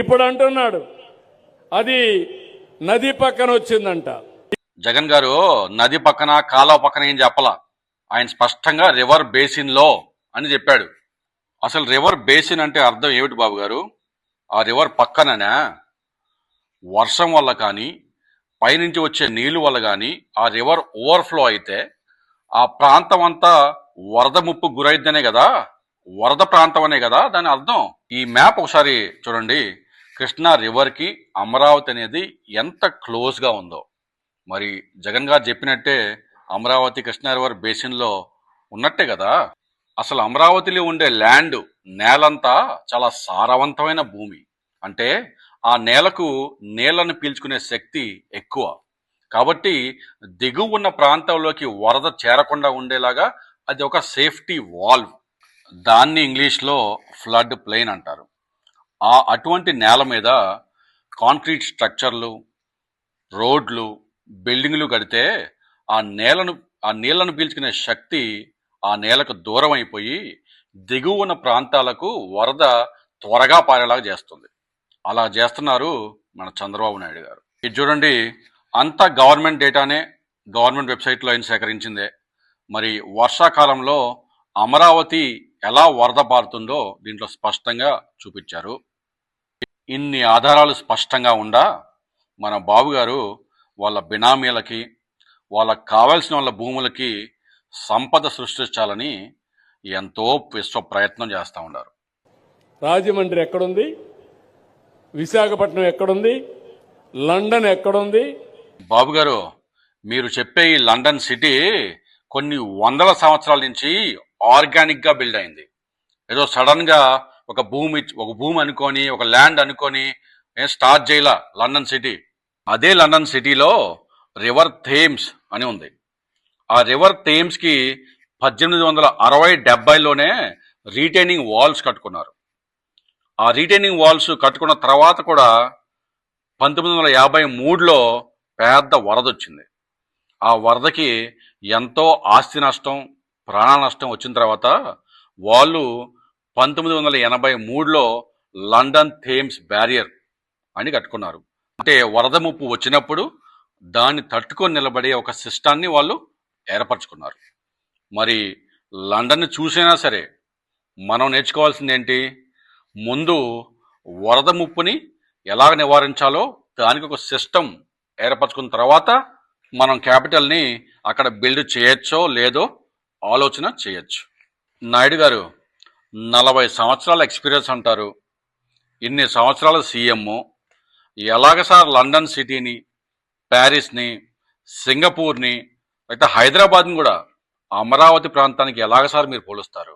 ఇప్పుడు అంటున్నాడు అది నది పక్కన వచ్చిందంట. జగన్ గారు నది పక్కన కాలువ పక్కన ఏం చెప్పలా? ఆయన స్పష్టంగా రివర్ బేసిన్లో అని చెప్పాడు. అసలు రివర్ బేసిన్ అంటే అర్థం ఏమిటి బాబు గారు? ఆ రివర్ పక్కననే? వర్షం వల్ల కానీ పైనుంచి వచ్చే నీళ్ళు వల్ల కానీ ఆ రివర్ ఓవర్ఫ్లో అయితే ఆ ప్రాంతం అంతా వరద ముప్పు గురైద్దనే కదా? వరద ప్రాంతం అనే కదా దాని అర్థం? ఈ మ్యాప్ ఒకసారి చూడండి. కృష్ణా రివర్కి అమరావతి అనేది ఎంత క్లోజ్గా ఉందో. మరి జగన్ గారు చెప్పినట్టే అమరావతి కృష్ణా రివర్ బేసిన్లో ఉన్నట్టే కదా. అసలు అమరావతిలో ఉండే ల్యాండ్ నేలంతా చాలా సారవంతమైన భూమి. అంటే ఆ నేలకు నేలను పీల్చుకునే శక్తి ఎక్కువ. కాబట్టి దిగువ ఉన్న ప్రాంతంలోకి వరద చేరకుండా ఉండేలాగా అది ఒక సేఫ్టీ వాల్వ్ దాన్ని ఇంగ్లీష్లో ఫ్లడ్ ప్లెయిన్ అంటారు. ఆ అటువంటి నేల మీద కాంక్రీట్ స్ట్రక్చర్లు రోడ్లు బిల్డింగ్లు కడితే ఆ నేలను ఆ నీళ్ళను పీల్చుకునే శక్తి ఆ నేలకు దూరం అయిపోయి దిగువ ఉన్న ప్రాంతాలకు వరద త్వరగా పారేలాగా చేస్తుంది. అలా చేస్తున్నారు మన చంద్రబాబు నాయుడు గారు. ఇది చూడండి అంతా గవర్నమెంట్ డేటానే గవర్నమెంట్ వెబ్సైట్లో ఆయన సేకరించిందే. మరి వర్షాకాలంలో అమరావతి ఎలా వరద పారుతుందో దీంట్లో స్పష్టంగా చూపించారు. ఇన్ని ఆధారాలు స్పష్టంగా ఉండా మన బాబు గారు వాళ్ళ బినామీలకి వాళ్ళకి కావాల్సిన వాళ్ళ భూములకి సంపద సృష్టించాలని ఎంతో విశ్వ ప్రయత్నం చేస్తూ ఉన్నారు. రాజమండ్రి ఎక్కడుంది? విశాఖపట్నం ఎక్కడుంది? లండన్ ఎక్కడుంది? బాబు గారు మీరు చెప్పే ఈ లండన్ సిటీ కొన్ని వందల సంవత్సరాల నుంచి ఆర్గానిక్గా బిల్డ్ అయింది. ఏదో సడన్గా ఒక భూమి ఒక భూమి అనుకొని ఒక ల్యాండ్ అనుకొని ఏం స్టార్ట్ చేయాల లండన్ సిటీ. అదే లండన్ సిటీలో రివర్ థేమ్స్ అని ఉంది. ఆ రివర్ థేమ్స్కి పద్దెనిమిది వందల అరవై డెబ్బైలోనే రీటైనింగ్ వాల్స్ కట్టుకున్నారు. ఆ రీటైనింగ్ వాల్స్ కట్టుకున్న తర్వాత కూడా పంతొమ్మిది వందల యాభై మూడులో పెద్ద వరద వచ్చింది. ఆ వరదకి ఎంతో ఆస్తి నష్టం ప్రాణ నష్టం వచ్చిన తర్వాత వాళ్ళు పంతొమ్మిది వందల ఎనభై మూడులో లండన్ థేమ్స్ బ్యారియర్ అని కట్టుకున్నారు. అంటే వరద ముప్పు వచ్చినప్పుడు దాన్ని తట్టుకొని నిలబడే ఒక సిస్టాన్ని వాళ్ళు ఏర్పరచుకున్నారు. మరి లండన్ చూసైనా సరే మనం నేర్చుకోవాల్సింది ఏంటి ముందు వరద ముప్పుని ఎలా నివారించాలో దానికి ఒక సిస్టమ్ ఏర్పరచుకున్న తర్వాత మనం క్యాపిటల్ని అక్కడ బిల్డ్ చేయొచ్చో లేదో ఆలోచన చేయొచ్చు. నాయుడు గారు నలభై సంవత్సరాల ఎక్స్పీరియన్స్ అంటారు. ఇన్ని సంవత్సరాల సీఎం ఎలాగ సార్ లండన్ సిటీని ప్యారిస్ని సింగపూర్ని అయితే హైదరాబాద్ని కూడా అమరావతి ప్రాంతానికి ఎలాగ సార్ మీరు పోలుస్తారు?